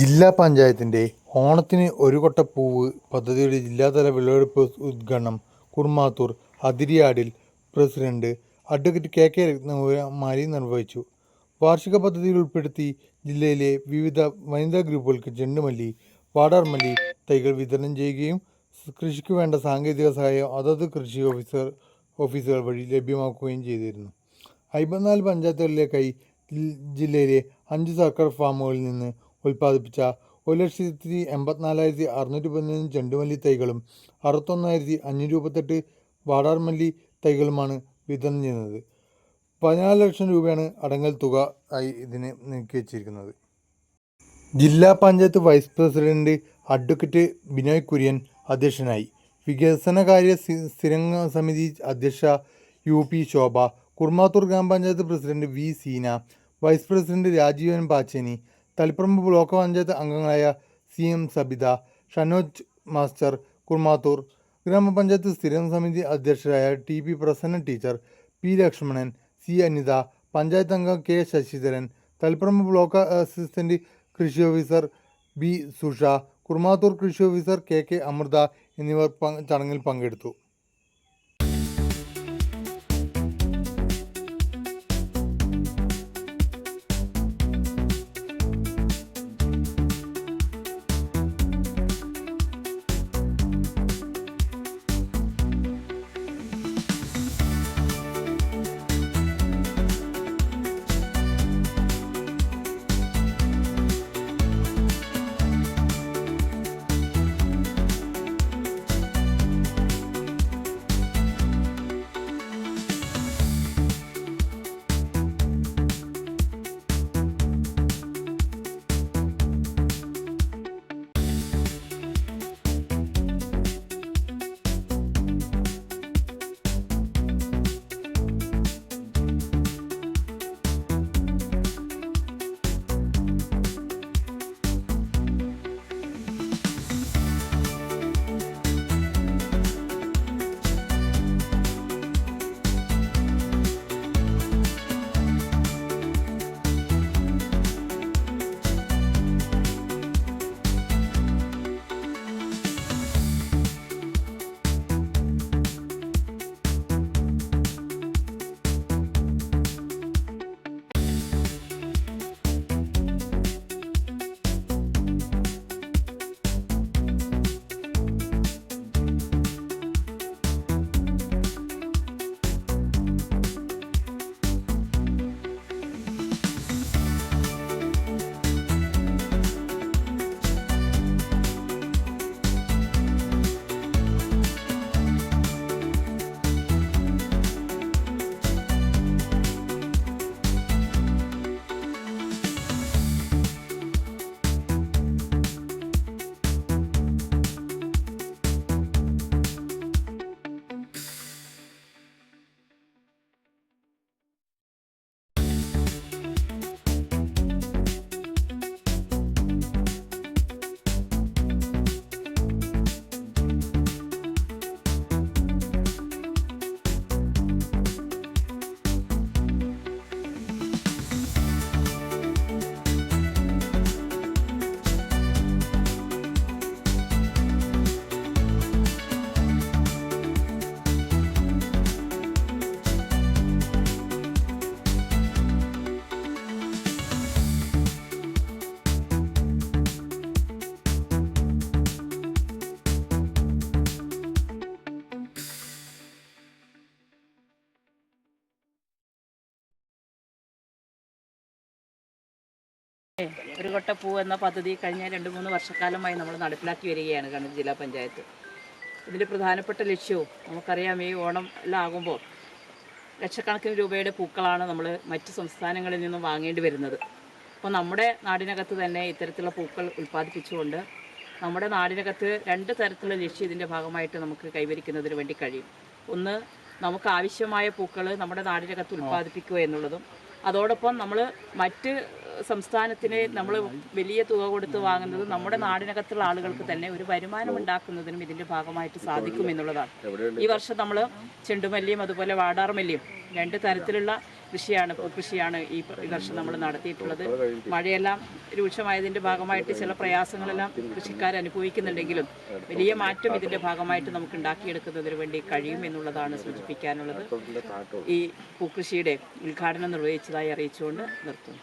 ജില്ലാ പഞ്ചായത്തിന്റെ ഓണത്തിന് ഒരു കൊട്ട പൂവ് പദ്ധതിയുടെ ജില്ലാതല വിളവെടുപ്പ് ഉദ്ഘാടനം Kurumathur അതിരിയാടിൽ president advocate K K Ratnakumari നിർവഹിച്ചു. വാർഷിക പദ്ധതിയിൽ ഉൾപ്പെടുത്തി ജില്ലയിലെ വിവിധ വനിതാ ഗ്രൂപ്പുകൾക്ക് ചെണ്ടുമല്ലി വാടാർമല്ലി തൈകൾ വിതരണം ചെയ്യുകയും കൃഷിക്ക് വേണ്ട സാങ്കേതിക സഹായം അതത് കൃഷി ഓഫീസർ ഓഫീസുകൾ വഴി ലഭ്യമാക്കുകയും ചെയ്തിരുന്നു. അമ്പത്തിനാല് പഞ്ചായത്തുകളിലേക്കായി ജില്ലയിലെ അഞ്ച് സർക്കാർ ഫാമുകളിൽ നിന്ന് ഉൽപ്പാദിപ്പിച്ച ഒരു ലക്ഷത്തി എൺപത്തിനാലായിരത്തി അറുന്നൂറ്റി പതിനൊന്ന് ചെണ്ടുമല്ലി തൈകളും അറുപത്തൊന്നായിരത്തി അഞ്ഞൂറ്റി മുപ്പത്തെട്ട് വാടാർമല്ലി തൈകളുമാണ് വിതരണം ചെയ്യുന്നത്. പതിനാല് ലക്ഷം രൂപയാണ് അടങ്ങൽ തുക ആയി ഇതിന് നീക്കി വച്ചിരിക്കുന്നത്. ജില്ലാ panchayat vice president advocate Binoy Kurian അധ്യക്ഷനായി. വികസനകാര്യ കാര്യ സ്ഥിരംഗ സമിതി അധ്യക്ഷ യു പി ശോഭ കുർമാത്തൂർ ഗ്രാമപഞ്ചായത്ത് president V Seena vice president Rajeevan Pacheni Taliparamba block panchayat അംഗങ്ങളായ C M Sabitha Shanoj master Kurumathur ഗ്രാമപഞ്ചായത്ത് സ്ഥിരം സമിതി അധ്യക്ഷരായ T P Prasanna teacher P Lakshmanan C Anitha panchayat അംഗം K Sasidharan Taliparamba block assistant കൃഷി officer B Susha Kurumathur കൃഷി officer K K Amrita എന്നിവർ ചടങ്ങിൽ പങ്കെടുത്തു. ഒരു കൊട്ട പൂ എന്ന പദ്ധതി കഴിഞ്ഞ രണ്ട് മൂന്ന് വർഷക്കാലമായി നമ്മൾ നടപ്പിലാക്കി വരികയാണ് കണ്ണൂർ ജില്ലാ പഞ്ചായത്ത്. ഇതിന്റെ പ്രധാനപ്പെട്ട ലക്ഷ്യവും നമുക്കറിയാം ഈ ഓണം എല്ലാം ആകുമ്പോൾ ലക്ഷക്കണക്കിന് രൂപയുടെ പൂക്കളാണ് നമ്മൾ മറ്റ് സംസ്ഥാനങ്ങളിൽ നിന്നും വാങ്ങേണ്ടി വരുന്നത്. അപ്പോൾ നമ്മുടെ നാടിനകത്ത് തന്നെ ഇത്തരത്തിലുള്ള പൂക്കൾ ഉൽപ്പാദിപ്പിച്ചുകൊണ്ട് നമ്മുടെ നാടിനകത്ത് രണ്ട് തരത്തിലുള്ള ലക്ഷ്യം ഇതിന്റെ ഭാഗമായിട്ട് നമുക്ക് കൈവരിക്കുന്നതിന് വേണ്ടി കഴിയും. ഒന്ന് നമുക്ക് ആവശ്യമായ പൂക്കൾ നമ്മുടെ നാടിനകത്ത് ഉൽപ്പാദിപ്പിക്കുക എന്നുള്ളതും. അതോടൊപ്പം നമ്മൾ മറ്റ് സംസ്ഥാനത്തിന് നമ്മൾ വലിയ തുക കൊടുത്ത് വാങ്ങുന്നത് നമ്മുടെ നാടിനകത്തുള്ള ആളുകൾക്ക് തന്നെ ഒരു വരുമാനം ഉണ്ടാക്കുന്നതിനും ഇതിന്റെ ഭാഗമായിട്ട് സാധിക്കും എന്നുള്ളതാണ്. ഈ വർഷം നമ്മൾ ചെണ്ടുമല്ലിയും അതുപോലെ വാടാർമല്ലിയും രണ്ട് തരത്തിലുള്ള കൃഷിയാണ് കൃഷിയാണ് ഈ വർഷം നമ്മൾ നടത്തിയിട്ടുള്ളത്. മഴയെല്ലാം രൂക്ഷമായതിന്റെ ഭാഗമായിട്ട് ചില പ്രയാസങ്ങളെല്ലാം കൃഷിക്കാർ അനുഭവിക്കുന്നുണ്ടെങ്കിലും വലിയ മാറ്റം ഇതിന്റെ ഭാഗമായിട്ട് നമുക്ക് ഉണ്ടാക്കിയെടുക്കുന്നതിന് വേണ്ടി കഴിയും എന്നുള്ളതാണ് സൂചിപ്പിക്കാനുള്ളത്. ഈ പൂക്കൃഷിയുടെ ഉദ്ഘാടനം നിർവഹിച്ചതായി അറിയിച്ചുകൊണ്ട് നിർത്തുന്നു.